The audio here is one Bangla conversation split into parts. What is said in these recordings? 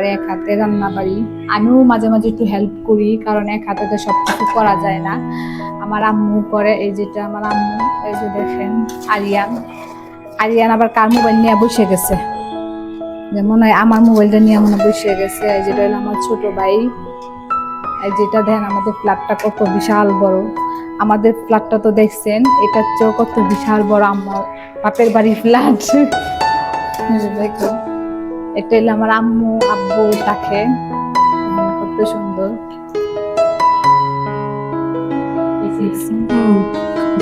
আর এক হাতে রান্না বাড়ি আমিও মাঝে মাঝে একটু হেল্প করি, কারণ এক হাতে তো সব কিছু করা যায় না। আমার আম্মু করে, এই যেটা আমার আম্মু, এই যে দেখেন, আরিয়ান। আরিয়ান আবার কার মোবাইল নিয়ে বসে গেছে? যেমন আমার মোবাইলটা নিয়ে মনে বসে গেছে, এই যেটা হলো আমার ছোট ভাই। এই যেটা দেখেন, আমাদের ফ্ল্যাটটা কত বিশাল বড়। আমাদের ফ্ল্যাটটা তো দেখছেন, এটার চেয়েও কত বিশাল বড় আমার বাপের বাড়ির ফ্ল্যাট দেখুন। এটা হলো আমার আম্মু আব্বু থাকে কত সুন্দর।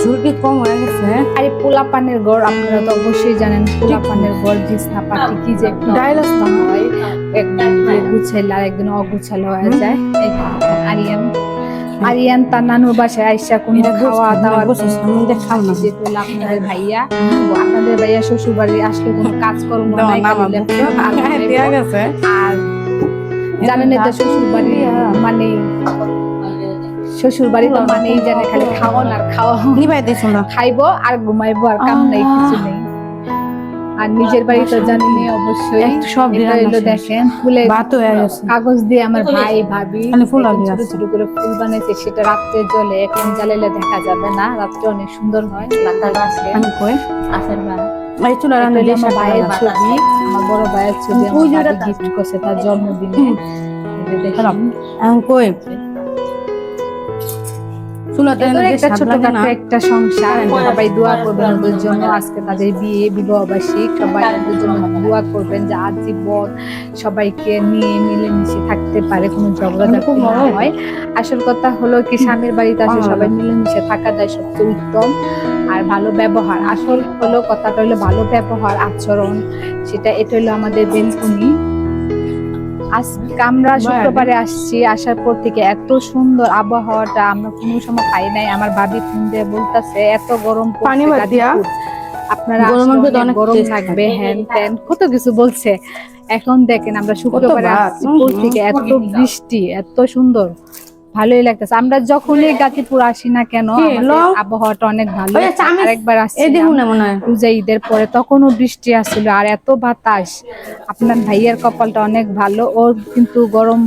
ঝুলকি কম হয়ে গেছে আরে পোলা পানের গড় আপনারা তো অবশ্যই জানেন পোলা পানের গড় বিছনা পাটি কি যে একটা হয়। একদিন গুছাইলে আর একদিন অগুছালো হয়ে যায়। আরিয়ান আরিয়ান তার নানুর বাসায় আইসা কোনো খাওয়া দাওয়ার বসে সামনে দিয়ে না। যে হলো আপনাদের ভাইয়া আপনাদের ভাইয়া শ্বশুর বাড়ি আসলে কোনো কাজকর্ম আর হ্যাঁ, আর জানেন তো শ্বশুর বাড়ি মানে শ্বশুর বাড়ি তো মানেই জানে খালি খাওয়ান আর খাওয়া। খাইবো আর ঘুমাইবো আর কাম নাই কিছু নেই। আর নিজের বাড়ি তো জানেনি অবশ্যই। সব। দেখেন গেছে। কাগজ দিয়ে আমার ভাই ভাবি ফুল ছোট ছোট করে ফুল বানাইছে সেটা রাত্রে জ্বলে এখন জ্বালাইলে দেখা যাবে না। রাত্রে অনেক সুন্দর হয় লাতার গাছে আমি বা এই চুলা রান্না আমার ভাইয়ের ভাইয়ের ছবি আমার বড় ভাইয়ের ছবি আমার গিফট করছে তার জন্মদিনে। দেখলাম কই? চুলাতে একটা ছোট একটা সংসার। সবাই দোয়া করবেন ওদের জন্য। আজকে তাদের বিয়ে বিবাহ সবাই ওদের জন্য দোয়া করবেন যে আজীবন সবাইকে নিয়ে মিলেমিশে থাকতে পারে কোনো ঝগড়া খুব না হয়। আসল কথা হলো কি স্বামীর বাড়িতে আসলে ভালো। সবাই মিলেমিশে থাকা যায় সবচেয়ে উত্তম আর ভালো ব্যবহার। আসল হলো কথাটা হলো ভালো ব্যবহার আচরণ। সেটা এটা হলো আমাদের বেলকুনি। আজকে আমরা শুক্রবারে আসছি আসার পর থেকে এত সুন্দর আবহাওয়াটা আমরা কোনো সময় পাই নাই আমার ভাবি ফোন দিয়ে বলতেছে এত গরম পানি। আপনারা গরম থাকবে থাকে। হ্যান ত্যান কত কিছু বলছে। এখন দেখেন আমরা শুক্রবারে আসছি থেকে এত বৃষ্টি এত সুন্দর। ভালোই লাগতেছে। আমরা যখনই গাজীপুর আসি না কেন কি, আবহাওয়াটা অনেক ভালো। আরেকবার আসছি হয়। পূজা ঈদের পরে তখনও বৃষ্টি আসছিল। আর এত বাতাস। আপনার ভাইয়ের কপালটা অনেক ভালো। ওর কিন্তু গরম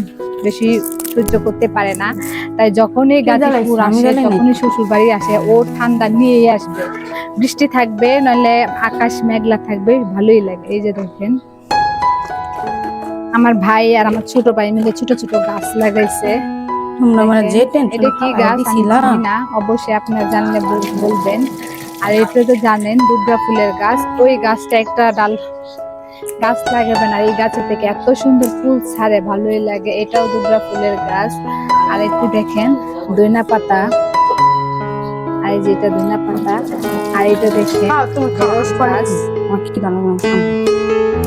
বেশি সহ্য করতে পারে না। তাই যখনই? গাজীপুর আসে তখনই শ্বশুর বাড়ি আসে। ও ঠান্ডা নিয়েই আসবে। বৃষ্টি থাকবে নইলে আকাশ মেঘলা থাকবে ভালোই লাগে। এই যে দেখেন। আমার ভাই আর আমার ছোট ভাই মিলে ছোট ছোট গাছ লাগাইছে। তোমরা মানে যে টেনশন কি গাছ? জানি না অবশ্যই আপনারা জানলে বলবেন। আর এটা তো জানেন দুর্গা ফুলের গাছ। ওই গাছটা একটা ডাল গাছ লাগাবেন আর এই গাছের থেকে এত সুন্দর ফুল ছাড়ে ভালোই লাগে। এটাও দুর্গা ফুলের গাছ। আর একটু দেখেন দইনা পাতা। আর এই যেটা দইনা পাতা। আর এটা দাম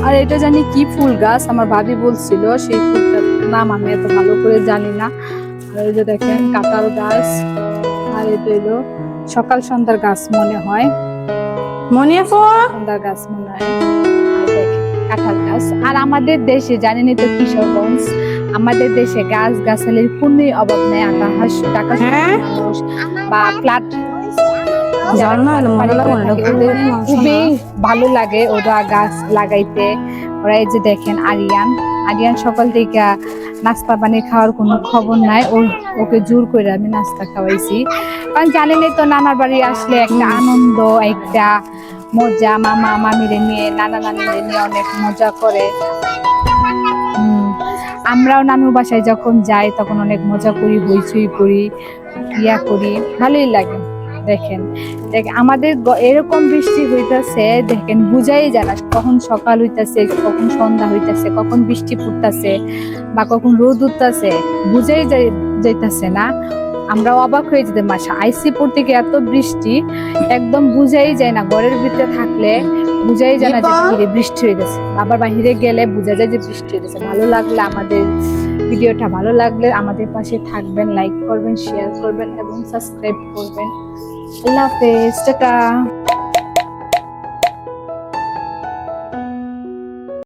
আর এটা জানি কি ফুল গাছ? আমার ভাবি বলছিল সেই ফুলটার নাম আমি এত ভালো করে জানি না। আর এই যে দেখেন কাঁঠাল গাছ আর এটা হলো সকাল সন্ধ্যার গাছ মনে হয়। মনে আছে সন্ধ্যার গাছ মনে হয়। কাঁঠাল গাছ। আর আমাদের দেশে জানেনই তো কিশোরগঞ্জ আমাদের দেশে গাছ গাছালির কোনই অভাব নেই আকাশ টাকা হ্যাঁ? বা ফ্ল্যাট খুবই ভালো লাগে ওরা গাছ লাগাইতে। ওরা এই যে দেখেন আরিয়ান। আরিয়ান সকাল থেকে নাস্তা পানি খাওয়ার কোনো খবর নাই। ও, ওকে জোর করে আমি নাস্তা খাওয়াইছি। কারণ জানেনই তো নানার বাড়ি আসলে একটা আনন্দ, একটা মজা। মামা, মামিরে নিয়ে, নানা নানিরে নিয়ে অনেক মজা করে। আমরাও নানুর বাসায় যখন যাই তখন অনেক মজা করি, হইচই করি, ইয়া করি। ভালোই লাগে। দেখেন, দেখ, আমাদের এরকম বৃষ্টি হইতাছে, দেখেন, বুঝাই যায় না কখন সকাল হইতাছে, কখন সন্ধ্যা হইতাছে, কখন বৃষ্টি পড়তাছে বা কখন রোদ উঠতাছে, বুঝাই যাই যাইতাছে না। আমরা অবাক হয়ে যেতে মাসা আইসি পড়তে গিয়ে এত বৃষ্টি, একদম বুঝাই যায় না, ঘরের ভিতরে থাকলে বুঝাই জানা যায় বৃষ্টি হয়ে গেছে আবার বাহিরে গেলে বোঝা যায় যে বৃষ্টি হয়ে গেছে ভালো লাগলে আমাদের ভিডিওটা ভালো লাগলে আমাদের পাশে থাকবেন লাইক করবেন শেয়ার করবেন এবং সাবস্ক্রাইব করবেন। আল্লাহ হাফেজ টাটা।